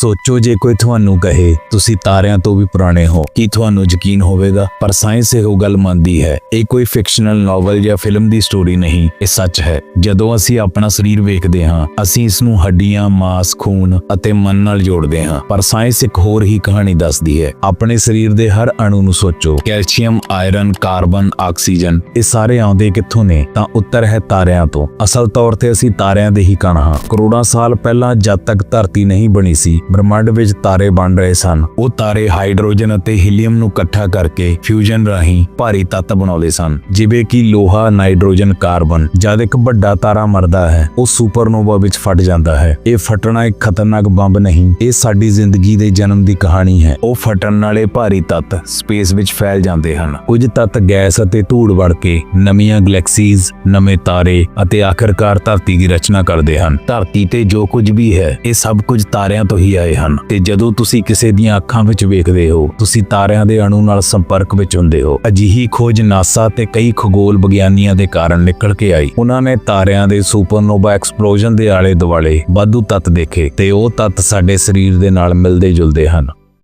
ਸੋਚੋ ਜੇ ਕੋਈ ਤੁਹਾਨੂੰ ਕਹੇ, ਤੁਸੀਂ ਤਾਰਿਆਂ ਤੋਂ ਵੀ ਪੁਰਾਣੇ ਹੋ, ਕੀ ਤੁਹਾਨੂੰ ਯਕੀਨ ਹੋਵੇਗਾ? ਪਰ ਸਾਇੰਸ ਇਹੋ ਗੱਲ ਮੰਨਦੀ ਹੈ, ਇਹ ਕੋਈ ਫਿਕਸ਼ਨਲ ਨਾਵਲ ਜਾਂ ਫਿਲਮ ਦੀ ਸਟੋਰੀ ਨਹੀਂ, ਇਹ ਸੱਚ ਹੈ। ਜਦੋਂ ਅਸੀਂ ਆਪਣਾ ਸਰੀਰ ਵੇਖਦੇ ਹਾਂ, ਅਸੀਂ ਇਸ ਨੂੰ ਹੱਡੀਆਂ, ਮਾਸ, ਖੂਨ ਅਤੇ ਮਨ ਨਾਲ ਜੋੜਦੇ ਹਾਂ। ਪਰ ਸਾਇੰਸ ਇੱਕ ਹੋਰ ਹੀ ਕਹਾਣੀ ਦੱਸਦੀ ਹੈ, ਆਪਣੇ ਸਰੀਰ ਦੇ ਹਰ ਅਣੂ ਨੂੰ ਸੋਚੋ, ਕੈਲਸ਼ੀਅਮ, ਆਇਰਨ, ਕਾਰਬਨ, ਆਕਸੀਜਨ, ਇਹ ਸਾਰੇ ਆਉਂਦੇ ਕਿੱਥੋਂ ਨੇ? ਤਾਂ ਉੱਤਰ ਹੈ ਤਾਰਿਆਂ ਤੋਂ। ਅਸਲ ਤੌਰ ਤੇ ਅਸੀਂ ਤਾਰਿਆਂ ਦੇ ਹੀ ਕਣ ਹਾਂ। ਕਰੋੜਾਂ ਸਾਲ ਪਹਿਲਾਂ ਜਦ ਤੱਕ ਧਰਤੀ ਨਹੀਂ ਬਣੀ ਸੀ ਬ੍ਰਹਿਮੰਡ ਵਿੱਚ ਤਾਰੇ ਬਣ ਰਹੇ ਸਨ। ਉਹ ਤਾਰੇ ਹਾਈਡਰੋਜਨ ਅਤੇ ਹੀਲੀਅਮ ਨੂੰ ਇਕੱਠਾ ਕਰਕੇ ਫਿਊਜ਼ਨ ਰਾਹੀਂ ਭਾਰੀ ਤੱਤ ਬਣਾਉਂਦੇ ਸਨ। ਜਿਵੇਂ ਕਿ ਲੋਹਾ ਨਾਈਟ੍ਰੋਜਨ ਕਾਰਬਨ, ਜਦ ਇੱਕ ਵੱਡਾ ਤਾਰਾ ਮਰਦਾ ਹੈ, ਉਹ ਸੁਪਰਨੋਵਾ ਵਿੱਚ ਫਟ ਜਾਂਦਾ ਹੈ। ਇਹ ਫਟਣਾ ਇੱਕ ਖਤਰਨਾਕ ਬੰਬ ਨਹੀਂ, ਇਹ ਸਾਡੀ ਜ਼ਿੰਦਗੀ ਦੇ ਜਨਮ ਦੀ ਕਹਾਣੀ ਹੈ। ਉਹ ਫਟਣ ਵਾਲੇ ਭਾਰੀ ਤੱਤ ਸਪੇਸ ਵਿੱਚ ਫੈਲ ਜਾਂਦੇ ਹਨ। ਕੁਝ ਤੱਤ ਗੈਸ ਅਤੇ ਧੂੜ ਵੜ ਕੇ ਨਵੀਆਂ ਗਲੈਕਸੀਜ਼, ਨਵੇਂ ਤਾਰੇ ਅਤੇ ਆਖਰਕਾਰ ਧਰਤੀ ਦੀ ਰਚਨਾ ਕਰਦੇ ਹਨ। ਧਰਤੀ ਤੇ ਜੋ ਕੁਝ ਵੀ ਹੈ, ਇਹ ਸਭ ਕੁਝ ਤਾਰਿਆਂ ਤੋਂ ਹੀ। ਆਏ ਹਨ ਤੇ ਜਦੋਂ ਤੁਸੀਂ ਕਿਸੇ ਦੀਆਂ ਅੱਖਾਂ ਵਿੱਚ ਵੇਖਦੇ ਹੋ, ਤੁਸੀਂ ਤਾਰਿਆਂ ਦੇ ਅਣੂ ਨਾਲ ਸੰਪਰਕ ਵਿੱਚ ਹੁੰਦੇ ਹੋ। ਅਜਿਹੀ ਖੋਜ ਨਾਸਾ ਤੇ ਕਈ ਖਗੋਲ ਵਿਗਿਆਨੀਆਂ ਦੇ ਕਾਰਨ ਨਿਕਲ ਕੇ ਆਈ। ਉਹਨਾਂ ਨੇ ਤਾਰਿਆਂ ਦੇ ਸੁਪਰਨੋਵਾ ਐਕਸਪਲੋਜਨ ਦੇ ਆਲੇ ਦੁਆਲੇ ਵਾਧੂ ਤੱਤ ਦੇਖੇ ਤੇ ਉਹ ਤੱਤ ਸਾਡੇ ਸਰੀਰ ਦੇ ਨਾਲ ਮਿਲਦੇ ਜੁਲਦੇ ਹਨ।